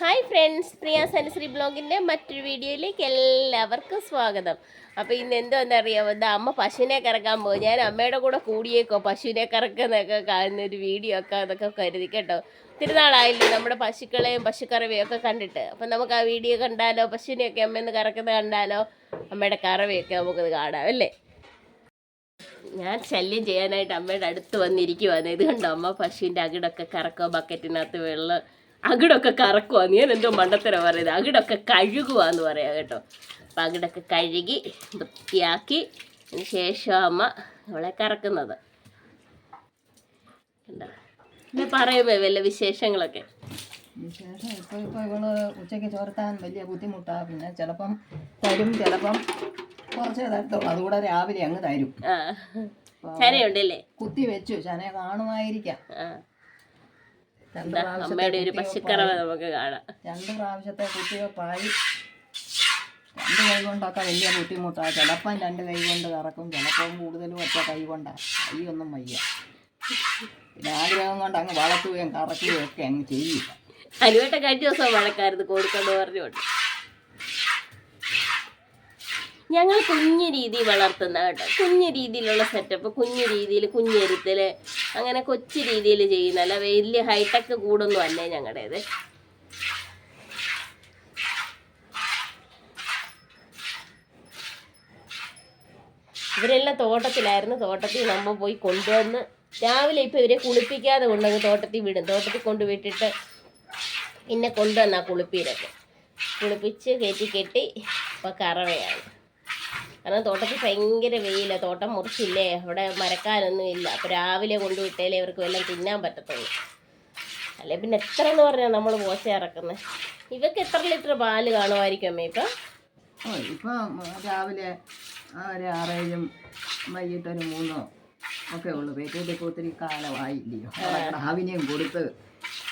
Hi friends പ്രിയ സനശ്രീ ബ്ലോഗിന്റെ മറ്റൊരു വീഡിയോയിലേക്ക് എല്ലാവർക്കും സ്വാഗതം. അപ്പോൾ ഇന്ന് എന്തോന്ന് അറിയാമോ എന്താ അമ്മ പശുവിനെ കറക്കാൻ പോകും ഞാൻ അമ്മയുടെ കൂടെ കൂടിയേക്കോ പശുവിനെ കറക്കുന്നൊക്കെ കാണുന്ന ഒരു വീഡിയോ ഒക്കെ അതൊക്കെ കരുതി കേട്ടോ. തിരുനാളായില്ലേ നമ്മുടെ പശുക്കളെയും പശുക്കറവയും ഒക്കെ കണ്ടിട്ട്. അപ്പം നമുക്ക് ആ വീഡിയോ കണ്ടാലോ പശുവിനെയൊക്കെ അമ്മയെന്ന് കറക്കുന്നത് കണ്ടാലോ അമ്മയുടെ കറവയൊക്കെ നമുക്കത് കാണാം അല്ലേ? ഞാൻ ശല്യം ചെയ്യാനായിട്ട് അമ്മയുടെ അടുത്ത് വന്നിരിക്കുവാണ്. ഇത് കണ്ടോ? അമ്മ പശുവിന്റെ അകിടൊക്കെ കറക്കോ ബക്കറ്റിനകത്ത് വെള്ളം അകിടൊക്കെ കറക്കുക ഞാൻ എന്തോ മണ്ടത്തരം പറയുന്നത് അകിടൊക്കെ കഴുകുവാന്ന് പറയാം കേട്ടോ. അപ്പം അകിടൊക്കെ കഴുകി വൃത്തിയാക്കി അതിന് ശേഷം അമ്മ അവളെ കറക്കുന്നത്. പിന്നെ പറയുമ്പോൾ വല്ല വിശേഷങ്ങളൊക്കെ. വിശേഷം ഇപ്പോൾ ഇപ്പോൾ ഇവൾ ഉച്ചയ്ക്ക് ചോർത്താൻ വലിയ ബുദ്ധിമുട്ടാണ് പിന്നെ ചിലപ്പം തരും ചിലപ്പം കുറച്ചേ തരത്തുള്ളൂ. അതുകൂടെ രാവിലെ അങ്ങ് തരും. ആ. ചനയുണ്ടല്ലേ കുത്തി വെച്ചു. ചന കാണുമായിരിക്കാം ആ രണ്ട് ദാ പ്രാവശ്യത്തെ അമ്മയുടെ ഒരു. പശുക്കറവ നമുക്ക് കാണാം. രണ്ട് പ്രാവശ്യത്തെ കുത്തിവെപ്പായി. രണ്ട് കൈ കൊണ്ടൊക്കെ വലിയ ബുദ്ധിമുട്ടാണ്. ചിലപ്പം രണ്ട് കൈ കൊണ്ട് കറക്കും ചിലപ്പം കൂടുതലും ഒറ്റ കൈ കൊണ്ടാണ് ഒന്നും വയ്യ. പിന്നെ ആഗ്രഹം കൊണ്ട് അങ്ങ് വളർത്തുകയും കറക്കുകയും ഒക്കെ അങ്ങ് ചെയ്യും അനുവേട്ട കഴിഞ്ഞ ദിവസം വഴക്കായിരുന്നു കോഴിക്കോട് പറഞ്ഞുകൊണ്ട്. ഞങ്ങൾ കുഞ്ഞു രീതി വളർത്തുന്ന കേട്ടോ. കുഞ്ഞു രീതിയിലുള്ള സെറ്റപ്പ് കുഞ്ഞു രീതിയിൽ കുഞ്ഞെരുത്തൽ അങ്ങനെ കൊച്ചു രീതിയിൽ ചെയ്യുന്ന അല്ല വലിയ ഹൈടെക് കൂടൊന്നും അല്ലേ ഞങ്ങളുടേത്. ഇവരെല്ലാം തോട്ടത്തിലായിരുന്നു. തോട്ടത്തിൽ നമ്മൾ പോയി കൊണ്ടുവന്ന് രാവിലെ ഇപ്പം ഇവരെ കുളിപ്പിക്കാതെ കൊണ്ടുവന്ന് തോട്ടത്തിൽ വിടും. തോട്ടത്തിൽ കൊണ്ടുവിട്ടിട്ട് പിന്നെ കൊണ്ടുവന്ന കുളിപ്പീരൊക്കെ കുളിപ്പിച്ച് കയറ്റി കെട്ടി ഇപ്പോൾ കറവയാണ്. കാരണം തോട്ടത്തിൽ ഭയങ്കര വെയില. തോട്ടം മുറിച്ചില്ലേ? അവിടെ മരക്കാനൊന്നും ഇല്ല. അപ്പോൾ രാവിലെ കൊണ്ടുവിട്ടേലേ ഇവർക്ക് വല്ലതും തിന്നാൻ പറ്റത്തുള്ളൂ. അല്ലെ? പിന്നെ എത്ര എന്ന് പറഞ്ഞാൽ നമ്മൾ പോച്ച ഇറക്കുന്നത് ഇവക്ക് എത്ര ലിറ്റർ പാൽ കാണുമായിരിക്കും അമ്മ ഇപ്പം? ഇപ്പം രാവിലെ ഒരു ആറേഴും വൈകിട്ട് ഒരു മൂന്നോ ഒക്കെ ഉള്ളു. പേറ്റൂട്ടി ഇപ്പോൾ ഒത്തിരി കാലമായില്ലയോ. കൊടുത്ത്.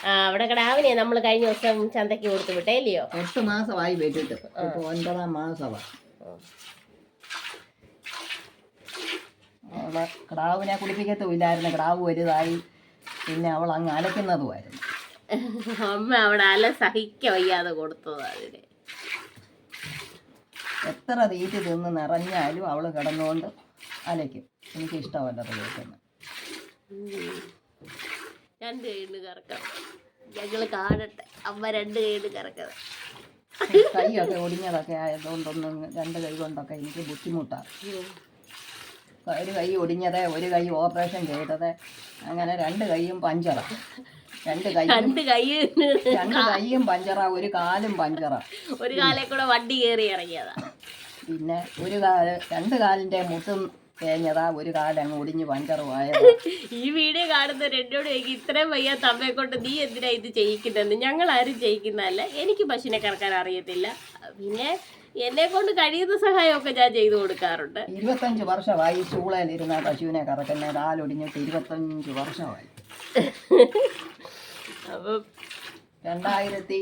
ആ അവിടെ കടാവിനെ നമ്മൾ കഴിഞ്ഞ ദിവസം ചന്തയ്ക്ക് കൊടുത്തു വിട്ടേ ഇല്ലയോ എട്ട് മാസമായി പേറ്റിട്ട് ഇപ്പോൾ ഒൻപതാം മാസമാണ് അവളെ കിടാവിനെ കുടിപ്പിക്കത്തുമില്ലായിരുന്നു കിടാവ് വലുതായി. പിന്നെ അവൾ അങ്ങ് അലക്കുന്നതുമായിരുന്നു. അമ്മ അവിടെ അല സഹിക്ക വയ്യാതെ കൊടുത്തത് അതിന്. എത്ര തീറ്റ തിന്ന് നിറഞ്ഞാലും അവൾ കിടന്നുകൊണ്ട് അലയ്ക്കും. എനിക്കിഷ്ടമല്ലത് കേൾക്കുന്നത് രണ്ട് കൈണ്ട് കറക്കാം ഞങ്ങൾ കാണട്ടെ. അമ്മ രണ്ട് കൈണ്ട് കറക്കാം കൈയൊക്കെ ഒടിഞ്ഞതൊക്കെ ആയതുകൊണ്ടൊന്നും രണ്ട് കൈ കൊണ്ടൊക്കെ എനിക്ക് ബുദ്ധിമുട്ടാണ് ഒരു കൈ ഒടിഞ്ഞത് ഒരു കൈ ഓപ്പറേഷൻ ചെയ്തത്. അങ്ങനെ രണ്ട് കൈയും പഞ്ചറ. രണ്ട് കൈ രണ്ട് കൈ രണ്ട് കൈയും പഞ്ചറ ഒരു കാലും പഞ്ചറ. ഒരു കാലേ കൂടെ വണ്ടി കയറി ഇറങ്ങിയതാ. പിന്നെ ഒരു കാൽ രണ്ട് കാലിന്റെ മുട്ടും തേഞ്ഞതാ ഒരു കാലങ്ങ് ഒടിഞ്ഞ് പഞ്ചറുമായത് ഈ വീഡിയോ കാണുന്ന എന്നോട് ചോദിക്കും ഇത്രയും വയ്യ തമ്മെ കൊണ്ട് നീ എന്തിനാ ഇത് ചെയ്യിക്കുന്നതെന്ന് ഞങ്ങൾ ആരും ചെയ്യിക്കുന്നതല്ല. എനിക്ക് പശുവിനെ കറക്കാൻ അറിയത്തില്ല. പിന്നെ എന്നെ കൊണ്ട് കഴിയുന്ന സഹായമൊക്കെ ഞാൻ ചെയ്തു കൊടുക്കാറുണ്ട്. ഇരുപത്തഞ്ച് വർഷമായി ചൂളയിൽ ചൂളയിലിരുന്ന പശുവിനെ കറക്കുന്ന കാലൊടിഞ്ഞിട്ട് ഇരുപത്തഞ്ച് വർഷമായി. അപ്പം രണ്ടായിരത്തി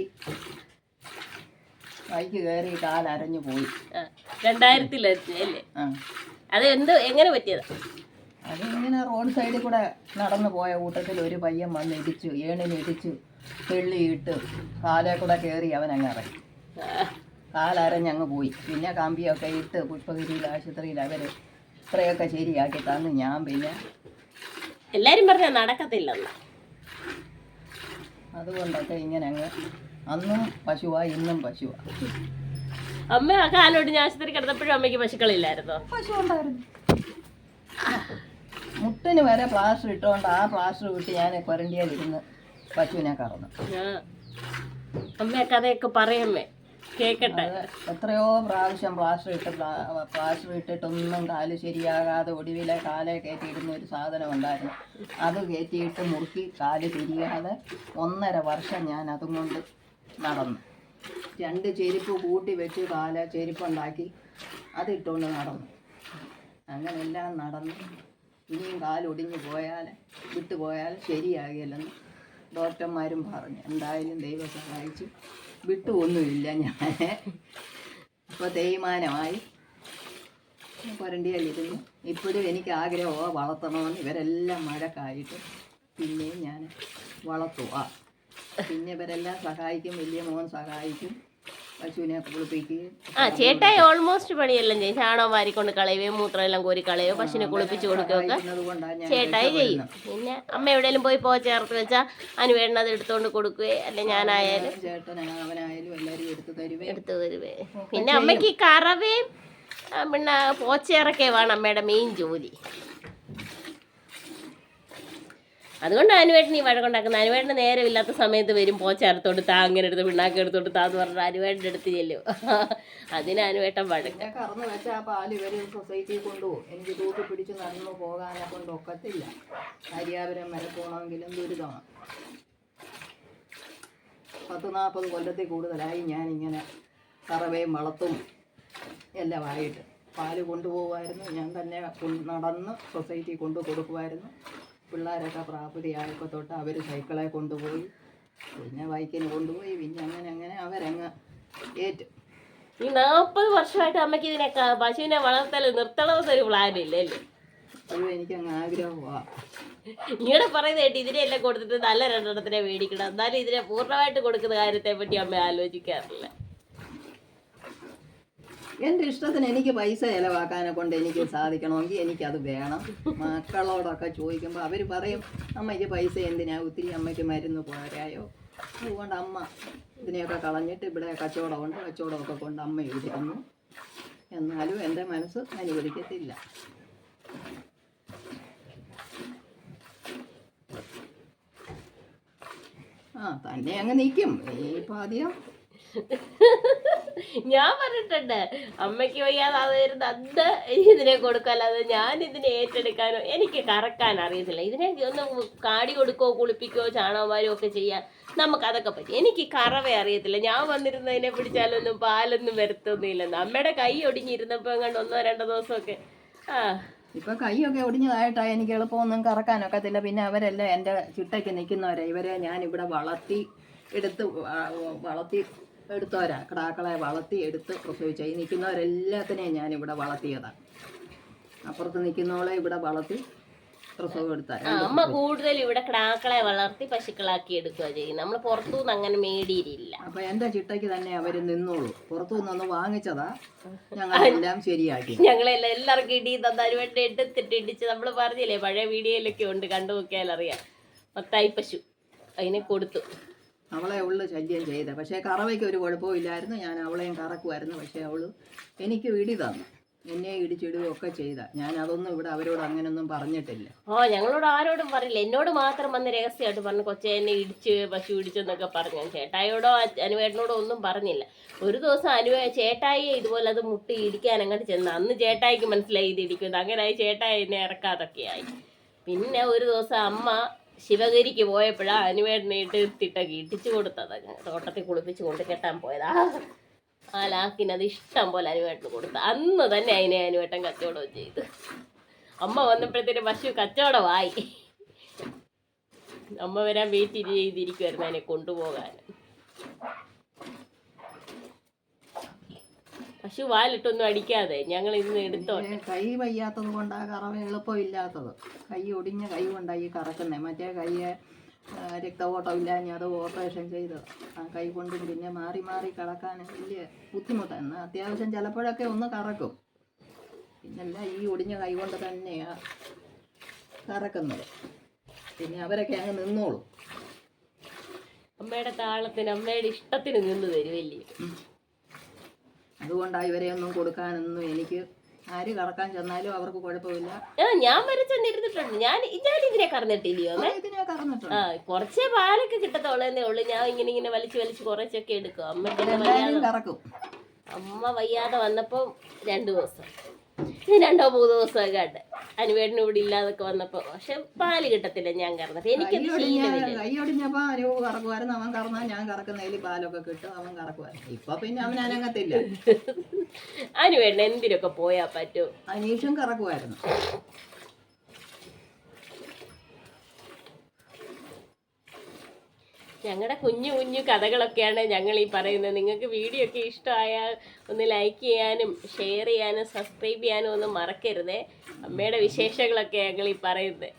ബൈക്ക് കയറി കാലരഞ്ഞു പോയി. ആ, രണ്ടായിരത്തിലെത്തി അത് എന്ത് എങ്ങനെ പറ്റിയതാ? അതിങ്ങനെ റോഡ് സൈഡിൽ കൂടെ നടന്നു പോയ കൂട്ടത്തിൽ ഒരു പയ്യൻ വന്ന് ഇടിച്ചു ഏണിനിടിച്ചു തെള്ളിയിട്ട് കാലേ കൂടെ കയറി അവൻ അങ്ങ് ഇറങ്ങി ആ, ഞങ്ങൾ പോയി. പിന്നെ കമ്പിയൊക്കെ ഇട്ട് പുഷ്പഗിരിയിൽ ആശുപത്രിയിൽ അവർ ഇത്രയൊക്കെ ശരിയാക്കി തന്നു. ഞാൻ പിന്നെ എല്ലാരും പറഞ്ഞ നടക്കത്തില്ലെന്ന്. അതുകൊണ്ടൊക്കെ ഇങ്ങനെ അങ്ങ് അന്നും പശുവാ ഇന്നും പശുവാ. അമ്മ ആ കാലോട് ഞാൻ ആശുപത്രി കിടന്നപ്പോഴും അമ്മയ്ക്ക് പശുക്കളില്ലായിരുന്നോ? പശു ഉണ്ടായിരുന്നു. മുട്ടിന് വരെ പ്ലാസ്റ്റർ ഇട്ടുകൊണ്ട് ആ പ്ലാസ്റ്റർ വിട്ട് ഞാൻ കൊരണ്ടിയാലിരുന്ന് പശുവിനെ കറന്നു. അമ്മ കഥയൊക്കെ പറയമ്മേ. കേക്കട്ടെ. എത്രയോ പ്രാവശ്യം പ്ലാസ്റ്റർ ഇട്ട് പ്ലാ- പ്ലാസ്റ്റർ ഇട്ടിട്ടൊന്നും കാൽ ശരിയാകാതെ ഒടുവിലെ കാലെ കയറ്റിയിടുന്ന ഒരു സാധനം ഉണ്ടായിരുന്നു. അത് കയറ്റിയിട്ട് മുറുക്കി കാൽ തിരിയാതെ ഒന്നര വർഷം ഞാൻ അതും കൊണ്ട് നടന്നു. രണ്ട് ചെരുപ്പ് കൂട്ടി വെച്ച് കാല ചെരുപ്പുണ്ടാക്കി അതിട്ടുകൊണ്ട് നടന്നു. അങ്ങനെ എല്ലാം നടന്നു. ഇനിയും കാലൊടിഞ്ഞു പോയാൽ വിട്ടുപോയാൽ ശരിയാകില്ലെന്ന് ഡോക്ടർമാരും പറഞ്ഞു. എന്തായാലും ദൈവം സഹായിച്ചു. വിട്ടുവൊന്നുമില്ല ഞാൻ ഇപ്പോൾ തേയ്മാനമായി. കൊരണ്ടിയിലിരുന്നു ഇപ്പോഴും എനിക്ക് ആഗ്രഹമോ വളർത്തണമെന്ന്. ഇവരെല്ലാം മഴക്കായിട്ട് പിന്നെയും ഞാൻ വളർത്തുക പിന്നെ ഇവരെല്ലാം സഹായിക്കും വലിയ മോൻ സഹായിക്കും. ആ ചേട്ടായി ഓൾമോസ്റ്റ് പണിയെല്ലാം ചെയ്യും. ചാണകം വാരിക്കൊണ്ട് കളയുകയും മൂത്രം എല്ലാം കോരി കളയുകയോ പശുവിനെ കുളിപ്പിച്ച് കൊടുക്കുകയൊക്കെ ചേട്ടായി ചെയ്യും. പിന്നെ അമ്മ എവിടെയെങ്കിലും പോയി പോ ചേർത്ത് വെച്ചാൽ അനുവേണ്ണ അത് എടുത്തുകൊണ്ട് കൊടുക്കുകയെ അല്ലെ ഞാനായാലും എടുത്ത് തരുവേ. പിന്നെ അമ്മയ്ക്ക് ഈ കറവയും പിന്നെ പോച്ചേറൊക്കെ വേണം അമ്മയുടെ മെയിൻ ജോലി. അതുകൊണ്ട് അനുവേട്ടൻ ഈ വഴക്കുണ്ടാക്കുന്നത് അനുവേട്ടന് നേരമില്ലാത്ത സമയത്ത് വരും പോച്ചേർത്തോട്ട് താ അങ്ങനെ എടുത്ത് പിണ്ണാക്കി എടുത്തോട്ട് താന്ന് പറഞ്ഞാൽ അനുവേട്ടന്റെ അടുത്ത് ചെല്ലും. അതിന് അനുവേട്ടൻ വഴക്ക്. കൊണ്ടുപോകും. എനിക്ക് നടന്നു പത്ത് നാൽപ്പത് കൊല്ലത്തിൽ കൂടുതലായി ഞാനിങ്ങനെ കറവയും വളത്തും എല്ലാം ആയിട്ട് പാൽ കൊണ്ടുപോകുമായിരുന്നു. ഞാൻ തന്നെ നടന്ന് സൊസൈറ്റി കൊണ്ടു കൊടുക്കുമായിരുന്നു പിള്ളേരൊക്കെ പ്രാപ്തിയായപ്പോൾ തൊട്ട് അവർ സൈക്കിളെ കൊണ്ടുപോയി. പിന്നെ ബൈക്കിന് കൊണ്ടുപോയി. പിന്നെ അങ്ങനെ അങ്ങനെ അവരങ്ങ് ഏറ്റു. ഈ നാൽപ്പത് വർഷമായിട്ട് അമ്മയ്ക്ക് ഇതിനെ പശുവിനെ വളർത്തൽ നിർത്തണമെന്നൊരു പ്ലാൻ ഇല്ലല്ലേ അയ്യോ എനിക്കങ്ങ് ആഗ്രഹമാണ് ഇങ്ങനെ പറയുന്ന കേട്ട് ഇതിനെല്ലാം കൊടുത്തിട്ട് നല്ല രണ്ടെണ്ണത്തിനെ മേടിക്കണം. എന്നാലും ഇതിനെ പൂർണമായിട്ട് കൊടുക്കുന്ന കാര്യത്തെ പറ്റി അമ്മ ആലോചിക്കാറില്ല. എന്റെ ഇഷ്ടത്തിന് എനിക്ക് പൈസ ചിലവാക്കാനെ കൊണ്ട് എനിക്ക് സാധിക്കണമെങ്കിൽ എനിക്കത് വേണം. മക്കളോടൊക്കെ ചോദിക്കുമ്പോൾ അവർ പറയും അമ്മയ്ക്ക് പൈസ എന്തിനാ? ഒത്തിരി അമ്മയ്ക്ക് മരുന്ന് പോരായോ? അതുകൊണ്ട് അമ്മ ഇതിനെയൊക്കെ കളഞ്ഞിട്ട് ഇവിടെ കച്ചവടമുണ്ട് കച്ചവടമൊക്കെ കൊണ്ട് അമ്മ ഇരിക്കുന്നു എന്നാലും എന്റെ മനസ്സ് അനുവദിക്കത്തില്ല. ആ തന്നെ അങ്ങ് നിൽക്കും ഇപ്പം ആദ്യം ഞാൻ പറഞ്ഞിട്ടുണ്ട്. അമ്മയ്ക്ക് വയ്യാതെ അത് വരുന്ന അന്ന് ഇതിനെ കൊടുക്കല്ലാതെ ഞാൻ ഇതിനെ ഏറ്റെടുക്കാനോ എനിക്ക് കറക്കാൻ അറിയത്തില്ല. ഇതിനെ ഒന്ന് കാടി കൊടുക്കോ കുളിപ്പിക്കോ ചാണകമാരോ ഒക്കെ ചെയ്യാൻ നമുക്ക് അതൊക്കെ പറ്റും. എനിക്ക് കറവേ അറിയത്തില്ല. ഞാൻ വന്നിരുന്നതിനെ പിടിച്ചാലൊന്നും പാലൊന്നും വരുത്തൊന്നുമില്ലെന്ന്. അമ്മയുടെ കൈ ഒടിഞ്ഞിരുന്നപ്പോൾ എങ്ങാണ്ട് ഒന്നോ രണ്ടോ ദിവസമൊക്കെ ആ. ഇപ്പൊ കൈയൊക്കെ ഒടിഞ്ഞതായിട്ടാ എനിക്ക് എളുപ്പമൊന്നും കറക്കാനൊക്കത്തില്ല പിന്നെ അവരെല്ലാം എന്റെ ചിട്ടയ്ക്ക് നിൽക്കുന്നവരെ. ഇവരെ ഞാൻ ഇവിടെ വളർത്തി എടുത്ത് വളർത്തി എടുത്തവരാ. കിടാക്കളെ വളർത്തി എടുത്ത് പ്രസവിച്ച. ഈ നിൽക്കുന്നവരെല്ലാത്തിനെയും ഞാൻ ഇവിടെ വളർത്തിയതാണ് അപ്പുറത്ത് നിൽക്കുന്നവളെ ഇവിടെ വളർത്തി പ്രസവം എടുത്താൽ അമ്മ കൂടുതൽ ഇവിടെ കിടാക്കളെ വളർത്തി പശുക്കളാക്കി എടുക്കുക ചെയ്യും നമ്മൾ പുറത്തുനിന്ന് അങ്ങനെ മേടിയില്ല അപ്പൊ എന്റെ ചിട്ടയ്ക്ക് തന്നെ അവർ നിന്നോളൂ. പുറത്തു നിന്നൊന്ന് വാങ്ങിച്ചതാ. ഞങ്ങളെല്ലാം ശരിയാക്കി. ഞങ്ങളെല്ലാം എല്ലാവർക്കും ഇടി തന്നാലും വേണ്ടി എടുത്തിട്ട് ഇടിച്ച് നമ്മൾ പറഞ്ഞില്ലേ പഴയ വീഡിയോയിലൊക്കെ ഉണ്ട് കണ്ടു നോക്കിയാൽ അറിയാം മത്തായി പശു. അതിനെ കൊടുത്തു. അവളെ ഉള്ളു ശല്യം ചെയ്ത. പക്ഷേ കറവയ്ക്ക് ഒരു കുഴപ്പമില്ലായിരുന്നു ഞാൻ അവളെയും കറക്കുമായിരുന്നു. പക്ഷേ അവൾ എനിക്ക് ഇടി തന്നു. എന്നെ ഇടിച്ചിടുകയും ഒക്കെ ചെയ്ത. ഞാൻ അതൊന്നും ഇവിടെ അവരോട് അങ്ങനെയൊന്നും പറഞ്ഞിട്ടില്ല. ഓ ഞങ്ങളോട് ആരോടും പറയില്ല എന്നോട് മാത്രം വന്ന് രഹസ്യമായിട്ട് പറഞ്ഞു കൊച്ചെ എന്നെ ഇടിച്ച് പശു ഇടിച്ചെന്നൊക്കെ പറഞ്ഞു. ചേട്ടായിയോടോ അനുവേട്ടനോടോ ഒന്നും പറഞ്ഞില്ല. ഒരു ദിവസം അനുവ ചേട്ടായിയെ ഇതുപോലെ അത് മുട്ടി ഇടിക്കാൻ അങ്ങോട്ട് ചെന്ന്. അന്ന് ചേട്ടായിക്ക് മനസ്സിലായി ഇത് ഇടിക്കുന്നത് അങ്ങനെ ചേട്ടായി എന്നെ ഇറക്കാതൊക്കെയായി പിന്നെ ഒരു ദിവസം അമ്മ ശിവഗിരിക്ക് പോയപ്പോഴാണ് അനുവേട്ടനെ ഇട്ട് ഇടിച്ചു കൊടുത്തതാ. കൊടുത്തത് തോട്ടത്തിൽ കുളിപ്പിച്ച് കൊണ്ട് കെട്ടാൻ പോയതാ. ആ ലാക്കിനത് ഇഷ്ടം പോലെ അനുവേട്ടന് കൊടുത്തു. അന്ന് തന്നെ അതിനെ അനുവേട്ടൻ കച്ചവടം ചെയ്തു. അമ്മ വന്നപ്പോഴത്തേന് പശു കച്ചവടമായി. അമ്മ വരാൻ വെയിറ്റ് ചെയ്തിരിക്കുമായിരുന്നു അതിനെ കൊണ്ടുപോകാൻ. പശു വാലിട്ടൊന്നും അടിക്കാതെ ഞങ്ങൾ ഇന്ന് എടുത്തോട്ടെ. കൈ വയ്യാത്തത് കൊണ്ടാ കറവ എളുപ്പമില്ലാത്തത് കൈ ഒടിഞ്ഞ കൈ കൊണ്ടാണ് ഈ കറക്കുന്നത് മറ്റേ കൈയെ ആ, രക്തഓട്ടം ഇല്ലാഞ്ഞ അത് ഓപ്പറേഷൻ ചെയ്ത് ആ കൈ കൊണ്ടും പിന്നെ മാറി മാറി കിടക്കാൻ വലിയ ബുദ്ധിമുട്ടാണ്. അത്യാവശ്യം ചിലപ്പോഴൊക്കെ ഒന്ന് കറക്കും. പിന്നല്ല ഈ ഒടിഞ്ഞ കൈ കൊണ്ട് തന്നെയാണ് കറക്കുന്നത്. പിന്നെ അവരൊക്കെ അങ്ങ് നിന്നോളും. അമ്മയുടെ താളത്തിന് അമ്മയുടെ ഇഷ്ടത്തിന് നിന്ന് തരുമല്ലേ അതുകൊണ്ടാണ് ഇവരെ ഒന്നും കൊടുക്കാനൊന്നും എനിക്ക് ആര് കറക്കാൻ ചെന്നാലും അവർക്ക് കുഴപ്പമില്ല. ഞാൻ വരെ ഞാൻ ഞാൻ ഇതിനെ കറന്നിട്ടില്ലയോ? ഇതിനെ കറന്നിട്ടുണ്ട്. ആ കുറച്ചേ പാലൊക്കെ കിട്ടത്തോളന്നേ ഉള്ളൂ. ഞാൻ ഇങ്ങനെ ഇങ്ങനെ വലിച്ചു വലിച്ചു കുറച്ചൊക്കെ എടുക്കും. അമ്മ കറക്കും. അമ്മ വയ്യാതെ വന്നപ്പോ രണ്ടു ദിവസം. രണ്ടോ മൂന്നോ ദിവസമൊക്കെ കണ്ട് അനുവേടിന് ഇവിടെ ഇല്ലാതൊക്കെ വന്നപ്പോ പക്ഷെ പാൽ കിട്ടത്തില്ല ഞാൻ കറന്നിട്ട് എനിക്കത് ശീലമില്ല. ഞാൻ കറക്കുമായിരുന്നു അവൻ ഞാൻ കറക്കുന്നതിൽ പാലൊക്കെ കിട്ടും. അവൻ കറക്കുമായിരുന്നു ഇപ്പൊ പിന്നെ അവൻ അനങ്ങത്തില്ല. എന്തിനൊക്കെ പോയാ പറ്റും? അനീഷും കറക്കുമായിരുന്നു ഞങ്ങളുടെ കുഞ്ഞു കുഞ്ഞു കഥകളൊക്കെയാണ് ഞങ്ങൾ ഈ പറയുന്നത്. നിങ്ങൾക്ക് വീഡിയോ ഒക്കെ ഇഷ്ടമായാൽ ഒന്ന് ലൈക്ക് ചെയ്യാനും ഷെയർ ചെയ്യാനും സബ്സ്ക്രൈബ് ചെയ്യാനും ഒന്നും മറക്കരുതേ. അമ്മയുടെ വിശേഷങ്ങളൊക്കെ ഞങ്ങൾ ഈ പറയുന്നത്.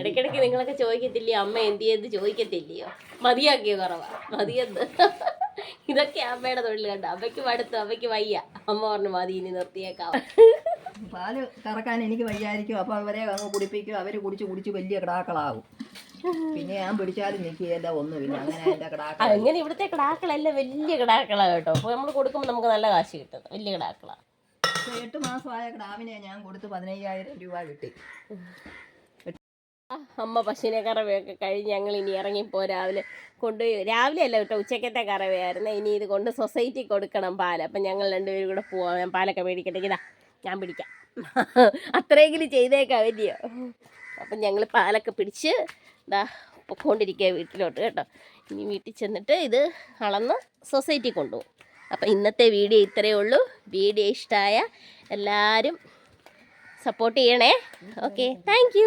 ഇടയ്ക്കിടയ്ക്ക് നിങ്ങളൊക്കെ ചോദിക്കത്തില്ലയോ? അമ്മ എന്ത് ചെയ്ത് ചോദിക്കത്തില്ലയോ? മതിയാക്കിയോ കുറവാ? മതിയെന്ന്. ഇതൊക്കെ അമ്മയുടെ തൊഴിൽ കണ്ട? അമ്മയ്ക്ക് മടുത്തു അമ്മയ്ക്ക് വയ്യ. അമ്മ പറഞ്ഞു മതി ഇനി നിർത്തിയേക്കാം. പാൽ കറക്കാൻ എനിക്ക് വയ്യായിരിക്കും. അപ്പോൾ അവരെ അങ്ങ് കുടിപ്പിക്കും. അവർ കുടിച്ച് കുടിച്ച് വലിയ കിടാക്കളാകും. പിന്നെ ഞാൻ പിടിച്ചാലും നിൽക്കുകയല്ല ഒന്നുമില്ല അങ്ങനെ എന്റെ കിടാക്കൾ അങ്ങനെ ഇവിടുത്തെ കിടാക്കളല്ല വലിയ കിടാക്കളാ കേട്ടോ. അപ്പോൾ നമ്മൾ കൊടുക്കുമ്പോൾ നമുക്ക് നല്ല കാശ് കിട്ടും. വലിയ കിടാക്കളാ. ഇപ്പൊ എട്ട് മാസമായ കിടാവിനെ ഞാൻ കൊടുത്ത് പതിനയ്യായിരം രൂപ കിട്ടി. അമ്മ പശുവിനെ കറവയൊക്കെ കഴിഞ്ഞ് ഞങ്ങൾ ഇനി ഇറങ്ങിപ്പോ രാവിലെ കൊണ്ടുപോയി. രാവിലെ അല്ല കേട്ടോ ഉച്ചക്കത്തെ കറവയായിരുന്നു. ഇനി ഇത് കൊണ്ട് സൊസൈറ്റി കൊടുക്കണം പാൽ. അപ്പം ഞങ്ങൾ രണ്ടുപേരും കൂടെ പോവാം. ഞാൻ പാലൊക്കെ മേടിക്കട്ടെ. ഇതാ ഞാൻ പിടിക്കാം. അത്രയെങ്കിലും ചെയ്തേക്കാം വലിയ. അപ്പം ഞങ്ങൾ പാലൊക്കെ പിടിച്ച് ഇതാ പൊക്കോണ്ടിരിക്കുക വീട്ടിലോട്ട് കേട്ടോ. ഇനി വീട്ടിൽ ചെന്നിട്ട് ഇത് അളന്ന് സൊസൈറ്റി കൊണ്ടുപോകും. അപ്പം ഇന്നത്തെ വീഡിയോ ഇത്രയേ ഉള്ളൂ. വീഡിയോ ഇഷ്ടമായ എല്ലാവരും സപ്പോർട്ട് ചെയ്യണേ. ഓക്കെ. താങ്ക്